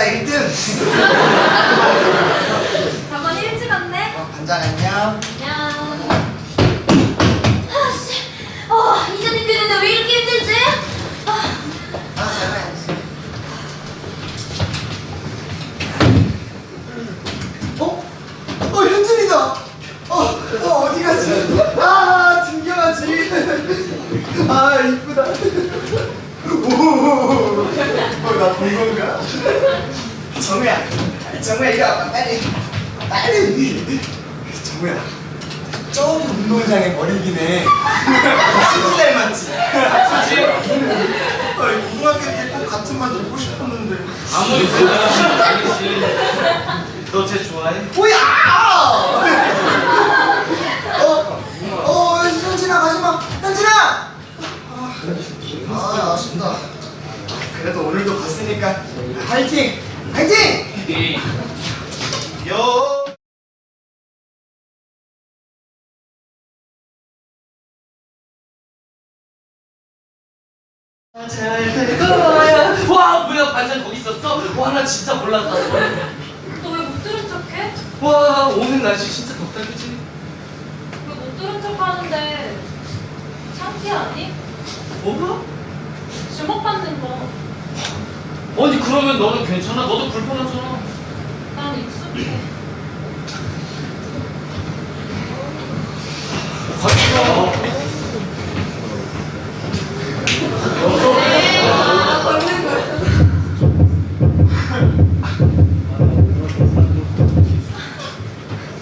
아싸 1등. 저번 일찍 왔네? 어, 반장 안녕. 안녕. 아씨, 어, 이전이 되는데 왜 이렇게 힘들지? 아, 아, 잘해. 어? 어, 현준이다. 어, 어, 어디 가지? 아, 등겨가지. 아, 이쁘다. 오, 어, 나본 건가? 정우야, 정우야, 이리 와봐, 빨리. 빨리. 정우야, 저 운동장에 해. 수지 닮았지? 수지? 아, 고등학교 때 꼭 같은 말 듣고 싶었는데. 아무리 생각하면 아니지. 너쟤 좋아해? 뭐야! 어, 어, 현진아 가지마, 현진아! 아, 아, 아쉽다. 그래도 오늘도 갔으니까 화이팅, 화이팅! 요. 잘될 거야. 와 뭐야 반찬 거기 있었어? 와 나 진짜 몰랐다. 너 왜 못 들은 척해? 와 오늘 날씨 진짜 덥다 그치? 왜 못 들은 척 하는데 창피 아니? 뭐가? 주목받는 거. 아니 그러면 너는 괜찮아? 너도 불편하잖아. 난 익숙해. 같이 가. 아, 걸는 거야.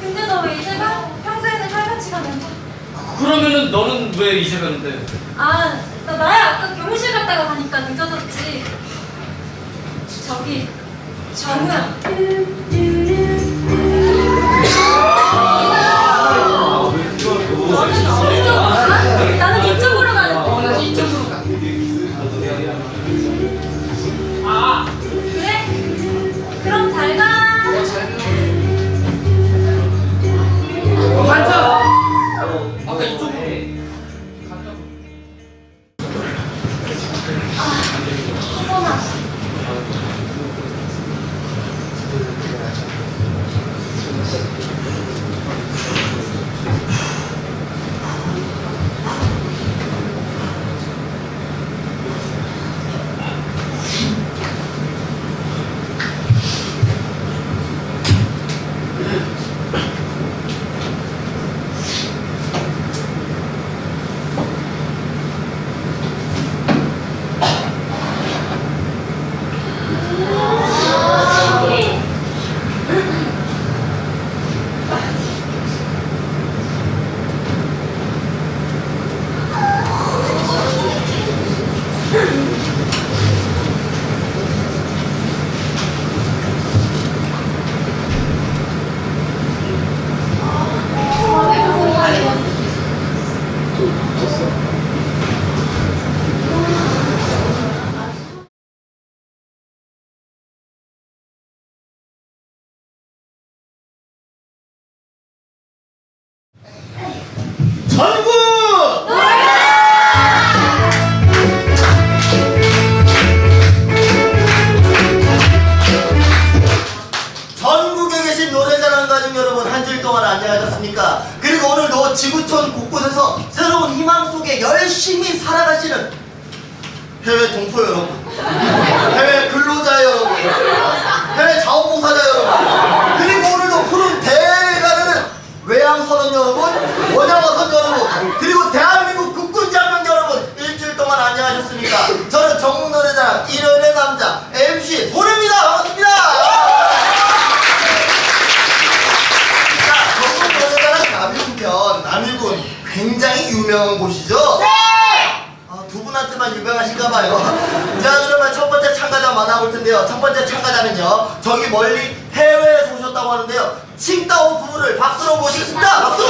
근데 너 왜 이제 가? 평소에는 칼같이 가면서. 그러면은 너는 왜 이제 가는데? 아, 나 나야 아까 교무실 갔다가 가니까 늦어졌지. 저기. 너는 여러분 한 주일 동안 안녕하셨습니까? 오늘도 지구촌 곳곳에서 새로운 희망 속에 열심히 살아가시는 해외 동포 여러분, 해외 근로자 여러분, 해외 자원봉사자 여러분, 그리고 오늘도 푸른 대회에 가르는 외양 선원 여러분, 원양어선 여러분, 그리고 대한민국 국군 장병 여러분 일주일 동안 안녕하셨습니까? 저는 전국 노래자랑 일요일의 남자 MC 소래입니다. 반갑습니다. 자, 전국 노래자랑 남일군편 남일군 유명한 곳이죠? 네! 아, 두 분한테만 유명하신가봐요. 자, 그러면 첫 번째 참가자 만나볼 텐데요. 첫 번째 참가자는요, 저기 멀리 해외에서 오셨다고 하는데요. 칭따오 부부를 박수로 모시겠습니다. 박수!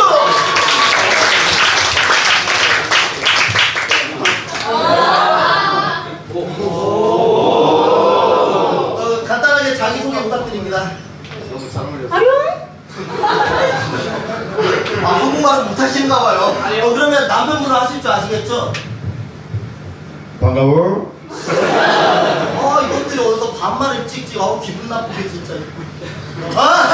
어, 간단하게 자기소개 부탁드립니다. 아룡? 아, 한국말을 못하시는가 봐요. 어, 그러면 남편분을 하실 줄 아시겠죠? 반가워. 아 이것들이 어디서 반말을 찍찍 아우 기분 나쁘게 진짜 아